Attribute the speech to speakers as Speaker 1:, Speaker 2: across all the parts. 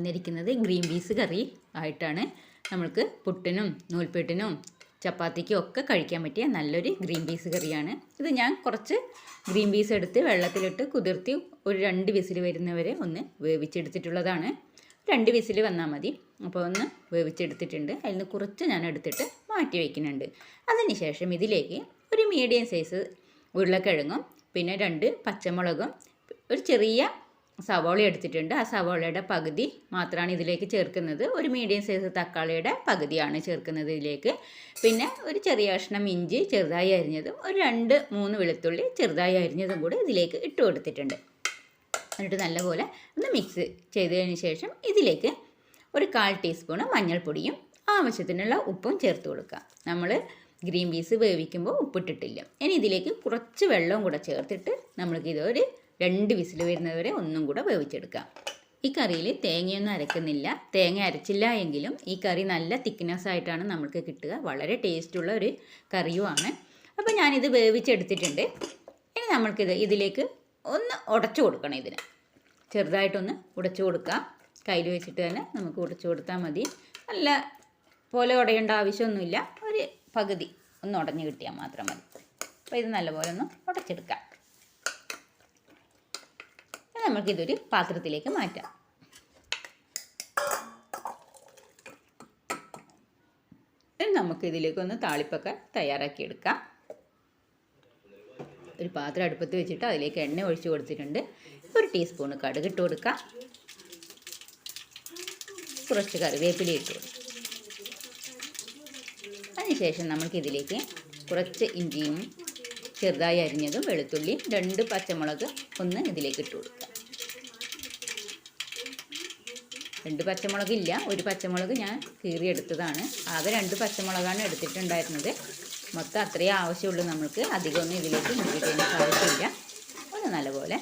Speaker 1: വന്നിരിക്കുന്നത് green peas കറി ആയിട്ടാണ്. നമ്മൾക്ക് പുട്ടിനും നൂൽപ്പെട്ടിനും ചപ്പാത്തിക്കും ഒക്കെ കഴിക്കാൻ പറ്റിയ നല്ലൊരു ഗ്രീൻ പീസ് കറിയാണ്. ഇത് ഞാൻ കുറച്ച് ഗ്രീൻ പീസ് എടുത്ത് വെള്ളത്തിലിട്ട് കുതിർത്തി ഒരു രണ്ട് വിസിൽ വരുന്നവരെ ഒന്ന് വേവിച്ചെടുത്തിട്ടുള്ളതാണ്. രണ്ട് വിസിൽ വന്നാൽ മതി. അപ്പോൾ ഒന്ന് വേവിച്ചെടുത്തിട്ടുണ്ട്. അതിൽ നിന്ന് കുറച്ച് ഞാൻ എടുത്തിട്ട് മാറ്റി വയ്ക്കുന്നുണ്ട്. അതിനുശേഷം ഇതിലേക്ക് ഒരു മീഡിയം സൈസ് ഉരുളക്കിഴങ്ങും പിന്നെ രണ്ട് പച്ചമുളകും ഒരു ചെറിയ സവാള എടുത്തിട്ടുണ്ട്. ആ സവോളയുടെ പകുതി മാത്രമാണ് ഇതിലേക്ക് ചേർക്കുന്നത്. ഒരു മീഡിയം സൈസ് തക്കാളിയുടെ പകുതിയാണ് ചേർക്കുന്നത് ഇതിലേക്ക്. പിന്നെ ഒരു ചെറിയ കഷ്ണം ഇഞ്ചി ചെറുതായി അരിഞ്ഞതും ഒരു രണ്ട് മൂന്ന് വെളുത്തുള്ളി ചെറുതായി അരിഞ്ഞതും കൂടി ഇതിലേക്ക് ഇട്ട് കൊടുത്തിട്ടുണ്ട്. എന്നിട്ട് നല്ലപോലെ ഒന്ന് മിക്സ് ചെയ്തതിന് ശേഷം ഇതിലേക്ക് ഒരു കാൽ ടീസ്പൂണ് മഞ്ഞൾപ്പൊടിയും ആവശ്യത്തിനുള്ള ഉപ്പും ചേർത്ത് കൊടുക്കുക. നമ്മൾ ഗ്രീൻ പീസ് വേവിക്കുമ്പോൾ ഉപ്പിട്ടിട്ടില്ല. ഇനി ഇതിലേക്ക് കുറച്ച് വെള്ളവും കൂടെ ചേർത്തിട്ട് നമ്മൾക്ക് ഇതൊരു രണ്ട് വിസിൽ വരുന്നതുവരെ ഒന്നും കൂടെ വേവിച്ചെടുക്കാം. ഈ കറിയിൽ തേങ്ങയൊന്നും അരക്കുന്നില്ല. തേങ്ങ അരച്ചില്ല എങ്കിലും ഈ കറി നല്ല തിക്നെസ് ആയിട്ടാണ് നമുക്ക് കിട്ടുക. വളരെ ടേസ്റ്റുള്ള ഒരു കറിയുമാണ്. അപ്പോൾ ഞാനിത് വേവിച്ചെടുത്തിട്ടുണ്ട്. ഇനി നമ്മൾക്കിത് ഇതിലേക്ക് ഒന്ന് ഉടച്ചു കൊടുക്കണം ഇതിന്. ചെറുതായിട്ടൊന്ന് ഉടച്ചു കൊടുക്കാം. കയ്യിൽ വെച്ചിട്ട് തന്നെ നമുക്ക് ഉടച്ചു കൊടുത്താൽ മതി. നല്ല പോലെ ഉടയേണ്ട ആവശ്യമൊന്നുമില്ല. ഒരു പകുതി ഒന്ന് ഉടഞ്ഞു കിട്ടിയാൽ മാത്രം മതി. അപ്പോൾ ഇത് നല്ലപോലെ ഒന്ന് ഉടച്ചെടുക്കാം. നമുക്കിതൊരു പാത്രത്തിലേക്ക് മാറ്റാം. നമുക്ക് ഇതിലേക്കൊന്ന് താളിപ്പൊക്കെ തയ്യാറാക്കിയെടുക്കാം ഒരു പാത്രം അടുപ്പത്ത് വെച്ചിട്ട് അതിലേക്ക് എണ്ണ ഒഴിച്ചു കൊടുത്തിട്ടുണ്ട്. ഒരു ടീസ്പൂൺ കടുക് ഇട്ട് കൊടുക്കാം. കുറച്ച് കറിവേപ്പില ഇട്ട് കൊടുക്കാം. അതിനുശേഷം നമുക്കിതിലേക്ക് കുറച്ച് ഇഞ്ചിയും ചെറുതായി അരിഞ്ഞതും വെളുത്തുള്ളിയും രണ്ട് പച്ചമുളക് ഒന്ന് ഇതിലേക്ക് ഇട്ട് കൊടുക്കാം. രണ്ട് പച്ചമുളക് ഇല്ല ഒരു പച്ചമുളക് ഞാൻ കീറിയെടുത്തതാണ് ആകെ രണ്ട് പച്ചമുളകാണ് എടുത്തിട്ടുണ്ടായിരുന്നത്. മൊത്തം അത്രയേ ആവശ്യമുള്ളൂ നമുക്ക് അധികമൊന്നും ഇതിലേക്ക് ഇൻഗ്രീഡിയൻസ് ആവശ്യമില്ല. ഒന്ന് നല്ലപോലെ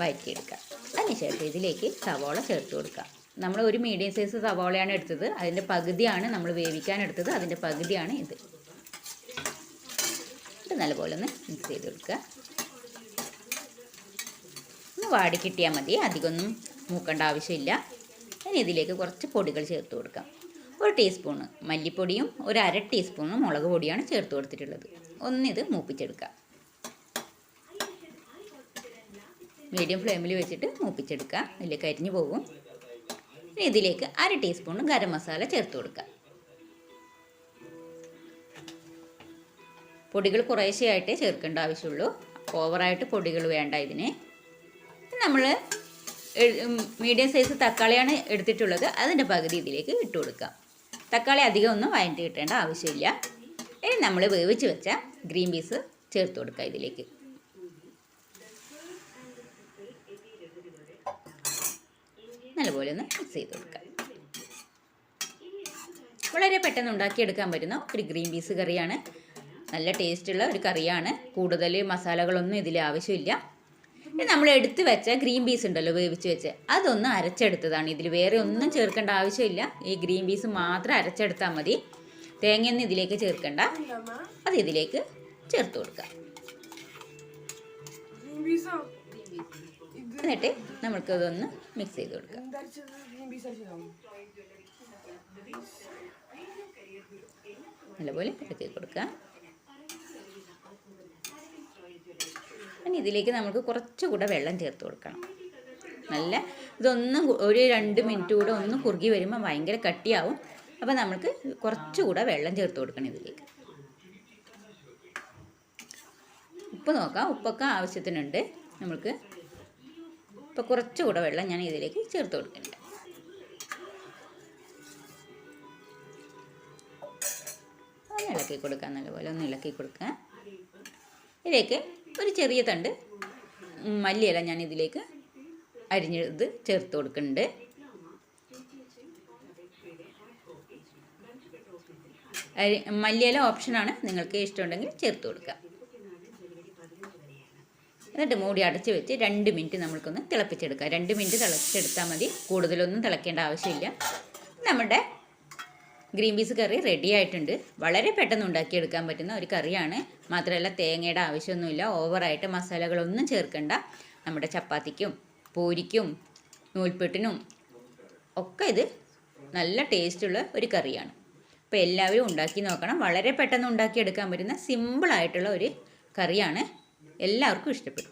Speaker 1: വഴറ്റിയെടുക്കാം അതിനുശേഷം ഇതിലേക്ക് സവോള ചേർത്ത് കൊടുക്കാം. നമ്മൾ ഒരു മീഡിയം സൈസ് സവോളയാണ് എടുത്തത്. അതിന്റെ പകുതിയാണ് നമ്മൾ വേവിക്കാൻ എടുത്തത്. അതിന്റെ പകുതിയാണ് ഇത്. ഇത് നല്ലപോലെ ഒന്ന് മിക്സ് ചെയ്ത് കൊടുക്കുക. ഒന്ന് വാടി കിട്ടിയാൽ മതി. അധികമൊന്നും മൂക്കേണ്ട ആവശ്യമില്ല. ഇനി ഇതിലേക്ക് കുറച്ച് പൊടികൾ ചേർത്ത് കൊടുക്കാം. ഒരു ടീസ്പൂണ് മല്ലിപ്പൊടിയും ഒരു അര ടീസ്പൂണ് മുളക് പൊടിയാണ് ചേർത്ത് കൊടുത്തിട്ടുള്ളത്. ഒന്നിത് മൂപ്പിച്ചെടുക്കാം. മീഡിയം ഫ്ലെയിമിൽ വെച്ചിട്ട് മൂപ്പിച്ചെടുക്കുക ഇതിലേക്ക് അരിഞ്ഞു പോകും. ഇതിലേക്ക് അര ടീസ്പൂൺ ഗരം മസാല ചേർത്ത് കൊടുക്കുക പൊടികൾ കുറേശ്ശെയായിട്ടേ ചേർക്കേണ്ട ആവശ്യമുള്ളൂ. ഓവറായിട്ട് പൊടികൾ വേണ്ട ഇതിന്. നമ്മൾ മീഡിയം സൈസ് തക്കാളിയാണ് എടുത്തിട്ടുള്ളത്. അതിന്റെ പകുതി ഇതിലേക്ക് ഇട്ട് കൊടുക്കാം. തക്കാളി അധികം ഒന്നും വഴറ്റി കിട്ടേണ്ട ആവശ്യമില്ല. ഇനി നമ്മൾ വേവിച്ച് വെച്ച ഗ്രീൻ പീസ് ചേർത്ത് കൊടുക്കുക ഇതിലേക്ക്. നല്ലപോലെ ഒന്ന് മിക്സ് ചെയ്ത് കൊടുക്കുക വളരെ പെട്ടെന്ന് ഉണ്ടാക്കിയെടുക്കാൻ പറ്റുന്ന ഒരു ഗ്രീൻ പീസ് കറിയാണ്. നല്ല ടേസ്റ്റുള്ള ഒരു കറിയാണ്. കൂടുതൽ മസാലകളൊന്നും ഇതിൽ ആവശ്യമില്ല. ഇനി നമ്മൾ എടുത്ത് വെച്ച ഗ്രീൻ പീസ് ഉണ്ടല്ലോ വേവിച്ച് വെച്ച്. അതൊന്ന് അരച്ചെടുത്തതാണ്. ഇതിൽ വേറെ ഒന്നും ചേർക്കേണ്ട ആവശ്യമില്ല. ഈ ഗ്രീൻ പീസ് മാത്രം അരച്ചെടുത്താൽ മതി. തേങ്ങ തേങ്ങയൊന്നും ഇതിലേക്ക് ചേർക്കണ്ട. അത് ഇതിലേക്ക് ചേർത്ത് കൊടുക്കുക. എന്നിട്ട് അതൊന്ന് മിക്സ് ചെയ്ത് കൊടുക്കാം നല്ലപോലെ ഇളക്കി കൊടുക്കുക. ഇനി ഇതിലേക്ക് നമുക്ക് കുറച്ചുകൂടെ വെള്ളം ചേർത്ത് കൊടുക്കണം. നല്ല ഇതൊന്നും ഒരു രണ്ട് മിനിറ്റ് കൂടെ ഒന്ന് കുറുകി വരുമ്പോൾ ഭയങ്കര കട്ടിയാവും. അപ്പോൾ നമുക്ക് കുറച്ചുകൂടെ വെള്ളം ചേർത്ത് കൊടുക്കണം ഇതിലേക്ക്. ഉപ്പ് നോക്കാം. ഉപ്പൊക്കെ ആവശ്യത്തിനുണ്ട്. നമുക്ക് ഇപ്പോൾ കുറച്ചുകൂടെ വെള്ളം ഞാൻ ഇതിലേക്ക് ചേർത്ത് കൊടുക്കുന്നുണ്ട്. ഒന്ന് ഇളക്കി കൊടുക്കാം. നല്ലപോലെ ഒന്ന് ഇളക്കി കൊടുക്കുക. ഇതിലേക്ക് ഒരു ചെറിയ തണ്ട് മല്ലിയില ഞാൻ ഇതിലേക്ക് അരിഞ്ഞത് ചേർത്ത് കൊടുക്കുന്നുണ്ട്. അരി മല്ലിയില ഓപ്ഷനാണ് നിങ്ങൾക്ക് ഇഷ്ടമുണ്ടെങ്കിൽ ചേർത്ത് കൊടുക്കുക എന്നിട്ട് മൂടി അടച്ച് വെച്ച് രണ്ട് മിനിറ്റ് നമ്മൾക്കൊന്ന് തിളപ്പിച്ചെടുക്കാം. രണ്ട് മിനിറ്റ് തിളപ്പിച്ചെടുത്താൽ മതി. കൂടുതലൊന്നും തിളക്കേണ്ട ആവശ്യമില്ല. നമ്മുടെ ഗ്രീൻ പീസ് കറി റെഡി ആയിട്ടുണ്ട്. വളരെ പെട്ടെന്ന് ഉണ്ടാക്കിയെടുക്കാൻ പറ്റുന്ന ഒരു കറിയാണ്. മാത്രമല്ല തേങ്ങയുടെ ആവശ്യമൊന്നുമില്ല. ഓവറായിട്ട് മസാലകളൊന്നും ചേർക്കേണ്ട. നമ്മുടെ ചപ്പാത്തിക്കും പൂരിക്കും നൂൽപ്പെട്ടിനും ഒക്കെ ഇത് നല്ല ടേസ്റ്റുള്ള ഒരു കറിയാണ്. അപ്പോൾ എല്ലാവരും ഉണ്ടാക്കി നോക്കണം. വളരെ പെട്ടെന്ന് ഉണ്ടാക്കിയെടുക്കാൻ പറ്റുന്ന സിമ്പിളായിട്ടുള്ള ഒരു കറിയാണ്. എല്ലാവർക്കും ഇഷ്ടപ്പെടും.